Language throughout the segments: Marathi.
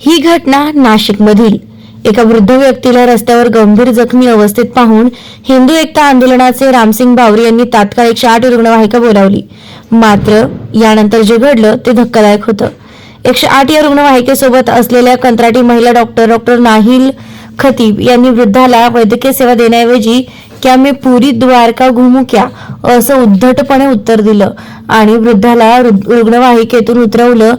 ही घटना नाशिकमधील एका वृद्ध व्यक्तीला रस्त्यावर गंभीर जखमी अवस्थेत पाहून हिंदू एकता आंदोलनाचे रामसिंग बावरी यांनी तात्काळ एकशे आठ रुग्णवाहिका बोलावली. मात्र यानंतर जे घडलं ते धक्कादायक होतं. एकशे आठ या रुग्णवाहिकेसोबत असलेल्या कंत्राटी महिला डॉक्टर डॉक्टर नाहिल खतीब यांनी वृद्धाला वैद्यकीय सेवा देण्याऐवजी क्या मी पुरी द्वारका घुमू क्या? असं उद्धटपणे उत्तर दिलं आणि वृद्धाला रुग्णवाहिकेतून उतरवलं.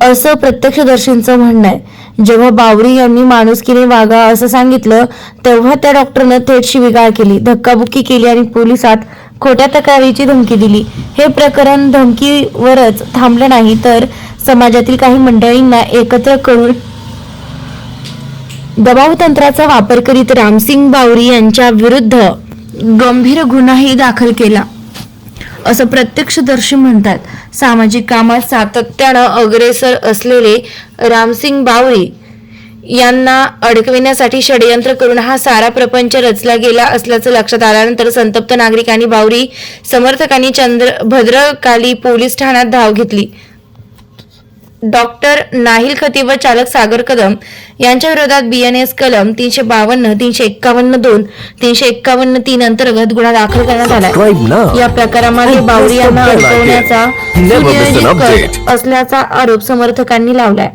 असं प्रत्यक्षदर्शींचं म्हणणं आहे. जेव्हा बावरी यांनी माणुसकीने वागा असं सांगितलं तेव्हा त्या डॉक्टरनं थेट शिविगाळ केली धक्काबुक्की केली आणि पोलिसात खोट्या तक्रारीची धमकी दिली. हे प्रकरण धमकीवरच थांबलं नाही तर समाजातील काही मंडळींना एकत्र करून दबाव तंत्राचा वापर करीत रामसिंग बावरी यांच्या विरुद्ध गंभीर गुन्हाही दाखल केला. असं प्रत्यक्षदर्शी म्हणतात. सामाजिक कामात सातत्यानं अग्रेसर असलेले रामसिंग बावरी यांना अडकविण्यासाठी षडयंत्र करून हा सारा प्रपंच रचला गेला असल्याचं लक्षात आल्यानंतर संतप्त नागरिकांनी बावरी समर्थकांनी चंद्र भद्रकाली पोलीस ठाण्यात धाव घेतली. डॉक्टर नाहिल खतीब व चालक सागर कदम यांच्या विरोधात बीएनएस कलम तीनशे बावन्न तीनशे एक्कावन्न दोन तीनशे एक्कावन्न तीन अंतर्गत गुन्हा दाखल करण्यात आला या प्रकारामध्ये बावरी यांना. अडकवण्याचा असल्याचा आरोप समर्थकांनी लावलाय.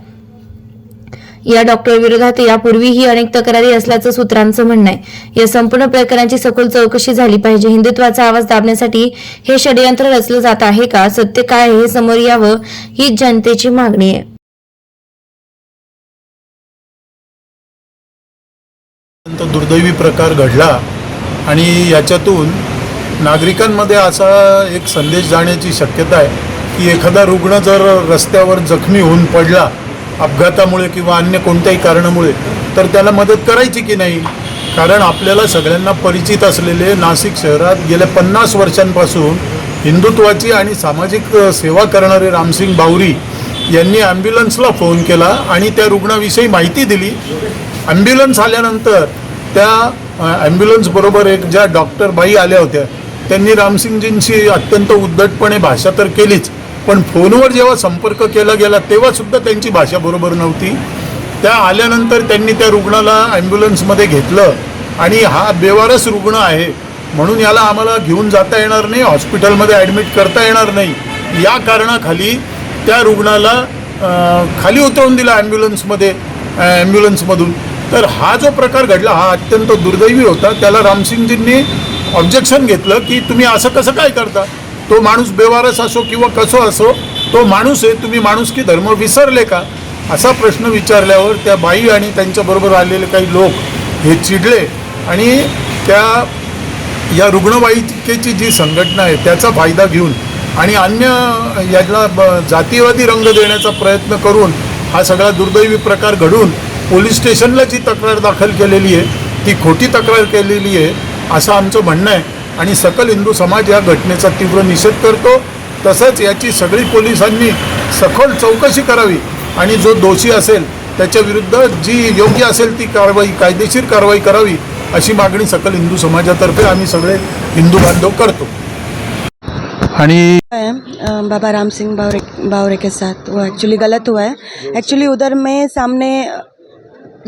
या डॉक्टर विरोधात यापूर्वीही अनेक तक्रारी असल्याचं सूत्रांचं म्हणणं आहे. या संपूर्ण प्रकरणाची सखोल चौकशी झाली पाहिजे. हिंदुत्वाचा आवाज दाबण्यासाठी हे षडयंत्र रचलं जात आहे का? सत्य काय आहे हे समोर यावं ही जनतेची मागणी आहे. दुर्दैवी प्रकार घडला आणि याच्यातून नागरिकांमध्ये असा एक संदेश जाण्याची शक्यता आहे की एखादा रुग्ण जर रस्त्यावर जखमी होऊन पडला अपघातामुळे किंवा अन्य कोणत्याही कारणामुळे तर त्याला मदत करायची की नाही? कारण आपल्याला सगळ्यांना परिचित असलेले नाशिक शहरात गेल्या पन्नास वर्षांपासून हिंदुत्वाची आणि सामाजिक सेवा करणारे रामसिंग बावरी यांनी ॲम्ब्युलन्सला फोन केला आणि त्या रुग्णाविषयी माहिती दिली. ॲम्ब्युलन्स आल्यानंतर त्या ॲम्ब्युलन्सबरोबर एक ज्या डॉक्टर बाई आल्या होत्या त्यांनी रामसिंगजींशी अत्यंत उद्धटपणे भाषा तर केलीच. पण फोनवर जेव्हा संपर्क केला गेला तेव्हासुद्धा त्यांची भाषा बरोबर नव्हती. त्या आल्यानंतर त्यांनी त्या रुग्णाला ॲम्ब्युलन्समध्ये घेतलं आणि हा बेवारस रुग्ण आहे म्हणून याला आम्हाला घेऊन जाता येणार नाही हॉस्पिटलमध्ये ॲडमिट करता येणार नाही. या कारणाखाली त्या रुग्णाला खाली उतरवून दिला ॲम्ब्युलन्समध्ये ॲम्ब्युलन्समधून. तर हा जो प्रकार घडला हा अत्यंत दुर्दैवी होता. त्याला रामसिंगजींनी ऑब्जेक्शन घेतलं की तुम्ही असं कसं काय करता? तो माणूस बेवारस असो किंवा कसो असो तो माणूस आहे. तुम्ही माणूस की धर्म विसरले का? असा प्रश्न विचारल्यावर त्या बाई आणि त्यांच्याबरोबर आलेले काही लोक हे चिडले आणि त्या या रुग्णवाहिकेची जी संघटना आहे त्याचा फायदा घेऊन आणि अन्य याला ब- रंग देण्याचा प्रयत्न करून हा सगळा दुर्दैवी प्रकार घडून पोलीस स्टेशनला जी तक्रार दाखल केलेली आहे ती खोटी तक्रार केलेली आहे असं आमचं म्हणणं आहे. आणि सकल हिंदू समाज या घटनेचा तीव्र निषेध करतो. तसंच याची सगळी पोलिसांनी सखोल चौकशी करावी. आणि जो दोषी असेल त्याच्या विरुद्ध जी योग्य असेल ती कारवाई कायदेशीर कारवाई करावी अशी मागणी सकल हिंदू समाजातर्फे आम्ही सगळे हिंदू बांधव करतो. आणि बाबा राम सिंह बावरे बावरे के साथ. वो एक्चुअली गलत हुआ है. एक्चुअली उधर मैं सामने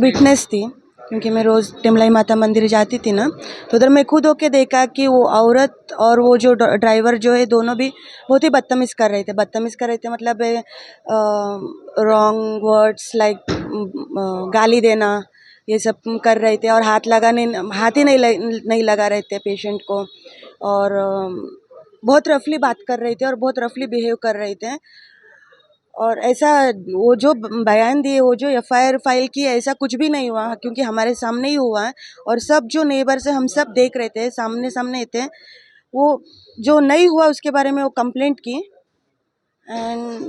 विटनेस थी. क्योंकि मैं रोज़ टिमलाई माता मंदिर जाती थी ना तो उधर मैं खुद होके देखा कि वो औरत और वो जो ड्राइवर जो है दोनों भी बहुत ही बदतमीज़ कर रहे थे। बदतमीज़ कर रहे थे मतलब रॉन्ग वर्ड्स लाइक गाली देना, ये सब कर रहे थे और हाथ लगाने हाथ ही नहीं नहीं लगा रहे थे पेशेंट को और बहुत रफली बात कर रहे थे और बहुत रफली बिहेव कर रहे थे। और ऐसा, वो जो बयान दिए, वो जो एफआईआर फ़ाइल की ऐसा कुछ भी नहीं हुआ, क्योंकि हमारे सामने ही हुआ है। और सब जो नेबर से हम सब देख रहे थे सामने सामने थे, वो जो नहीं हुआ उसके बारे में वो कंप्लेंट की and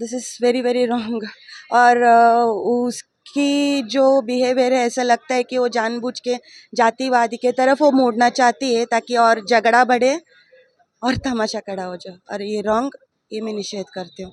this is very very wrong और उसकी जो बिहेवियर है, ऐसा लगता है कि वो जानबूझ के, जातिवादी के तरफ़ वो मोड़ना चाहती है, ताकि और झगड़ा बढ़े और तमाशा खड़ा हो जाए। और ये रॉन्ग ये मैं निषेध करती हूँ।